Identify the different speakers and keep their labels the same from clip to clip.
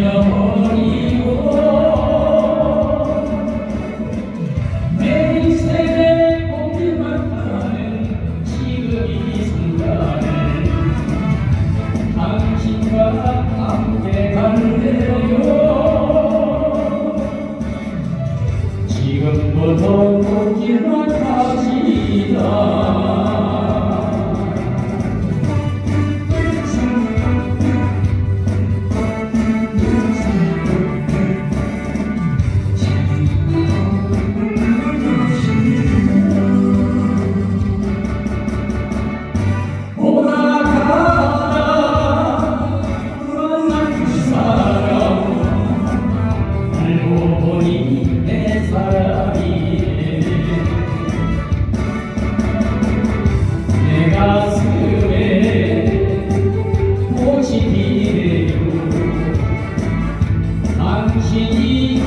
Speaker 1: Yeah. 내 사랑이 내 가슴에 꽃이 피네요 당신이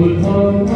Speaker 1: will come.